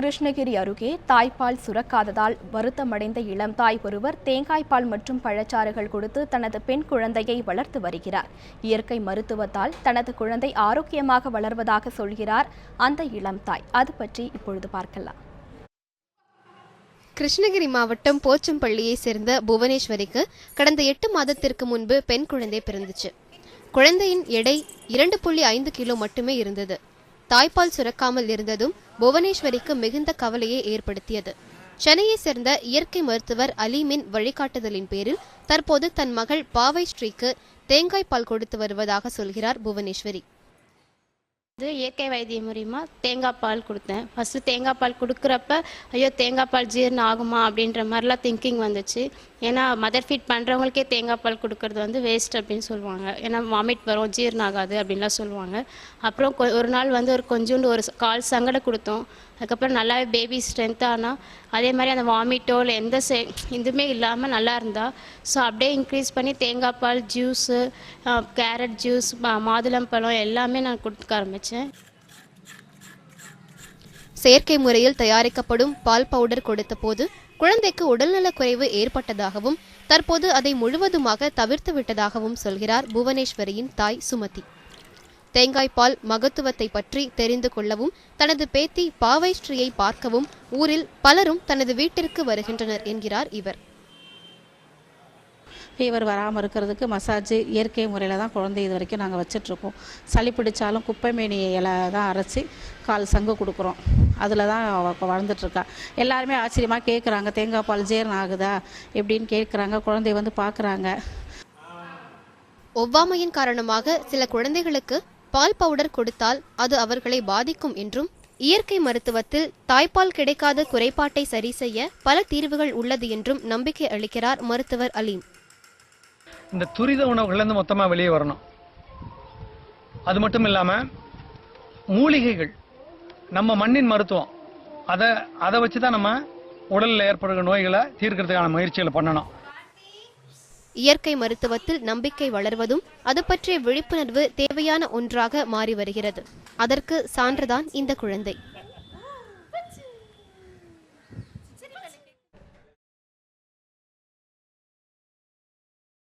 கிருஷ்ணகிரி அருகே தாய்ப்பால் சுரக்காததால் வருத்தமடைந்த இளம் தாய் ஒருவர் தேங்காய்ப்பால் மற்றும் பழச்சாறுகள் கொடுத்து தனது பெண் குழந்தையை வளர்த்து வருகிறார். இயற்கை மருத்துவத்தால் தனது குழந்தை ஆரோக்கியமாக வளர்வதாக சொல்கிறார் அந்த இளம் தாய். அது பற்றி இப்பொழுது பார்க்கலாம். கிருஷ்ணகிரி மாவட்டம் போச்சம்பள்ளியை சேர்ந்த புவனேஸ்வரிக்கு கடந்த எட்டு மாதத்திற்கு முன்பு பெண் குழந்தை பிறந்துச்சு. குழந்தையின் எடை இரண்டு புள்ளி ஐந்து கிலோ மட்டுமே இருந்தது. தாய்ப்பால் சுரக்காமல் இருந்ததும் புவனேஸ்வரிக்கு மிகுந்த கவலையை ஏற்படுத்தியது. சென்னையை சேர்ந்த இயற்கை மருத்துவர் அலீமின் வழிகாட்டுதலின் பேரில் தற்போது தன் மகள் பாவை ஸ்ரீக்கு தேங்காய் பால் கொடுத்து வருவதாக சொல்கிறார் புவனேஸ்வரி. இது இயற்கை வைத்தியம் மூலிமா தேங்காய் பால் கொடுத்தேன். ஃபஸ்ட்டு தேங்காய் பால் கொடுக்குறப்ப ஐயோ தேங்காய் பால் ஜீரணம் ஆகுமா அப்படின்ற மாதிரிலாம் திங்கிங் வந்துச்சு. ஏன்னா மதர் ஃபீட் பண்ணுறவங்களுக்கே தேங்காய் பால் கொடுக்கறது வந்து வேஸ்ட் அப்படின்னு சொல்லுவாங்க. ஏன்னா வாமிட் வரும் ஜீரணம் ஆகாது அப்படின்லாம் சொல்லுவாங்க. அப்புறம் கொ- ஒரு நாள் வந்து ஒரு கொஞ்சோண்டு ஒரு கால் சங்கடை கொடுத்தோம். அதுக்கப்புறம் நல்லாவே பேபி ஸ்ட்ரென்த் ஆனால் அதே மாதிரி அந்த வாமிட்டோ இல்லை எந்த செ இதுவுமே இல்லாமல் நல்லா இருந்தா ஸோ அப்படியே இன்க்ரீஸ் பண்ணி தேங்காய் பால் ஜூஸு கேரட் ஜூஸ் மாதுளம்பழம் எல்லாமே நான் கொடுக்க ஆரம்பித்தேன் செயற்கை முறையில் தயாரிக்கப்படும் பால் பவுடர் கொடுத்த போது குழந்தைக்கு உடல்நலக் குறைவு ஏற்பட்டதாகவும் தற்போது அதை முழுவதுமாக தவிர்த்து விட்டதாகவும் சொல்கிறார் புவனேஸ்வரியின் தாய் சுமதி. தேங்காய் பால் மகத்துவத்தை பற்றி தெரிந்து கொள்ளவும் தனது பேத்தி பாவை ஸ்ரீயை பார்க்கவும் ஊரில் பலரும் தனது வீட்டிற்கு வருகின்றனர் என்கிறார் இவர். ஃபீவர் வராமல் இருக்கிறதுக்கு மசாஜ் இயற்கை முறையில் தான் குழந்தை இது வரைக்கும் நாங்கள் வச்சிட்ருக்கோம். சளி பிடிச்சாலும் குப்பைமேனி இலை தான் அரைச்சி கால் சங்கு கொடுக்குறோம். அதில் தான் வளர்ந்துட்டுருக்கா எல்லாருமே ஆச்சரியமாக கேட்குறாங்க தேங்காய் பால் ஜீரணம் ஆகுதா? எப்படின்னு கேட்குறாங்க குழந்தைய வந்து பார்க்குறாங்க ஒவ்வாமையின் காரணமாக சில குழந்தைகளுக்கு பால் பவுடர் கொடுத்தால் அது அவர்களை பாதிக்கும் என்றும் இயற்கை மருத்துவத்தில் தாய்ப்பால் கிடைக்காத குறைபாட்டை சரி செய்ய பல தீர்வுகள் உள்ளது என்றும் நம்பிக்கை அளிக்கிறார் மருத்துவர் அலீம். இந்த துரித உணவுகள்லேருந்து மொத்தமாக வெளியே வரணும். அது மட்டும் இல்லாமல் மூலிகைகள் நம்ம மண்ணின் மருத்துவம் அதை அதை வச்சு தான் நம்ம உடலில் ஏற்படுகிற நோய்களை தீர்க்கிறதுக்கான முயற்சிகளை பண்ணணும். இயற்கை மருத்துவத்தில் நம்பிக்கை வளர்வதும் அது பற்றிய விழிப்புணர்வு தேவையான ஒன்றாக மாறி வருகிறது. அதற்கு சான்றுதான் இந்த குழந்தை.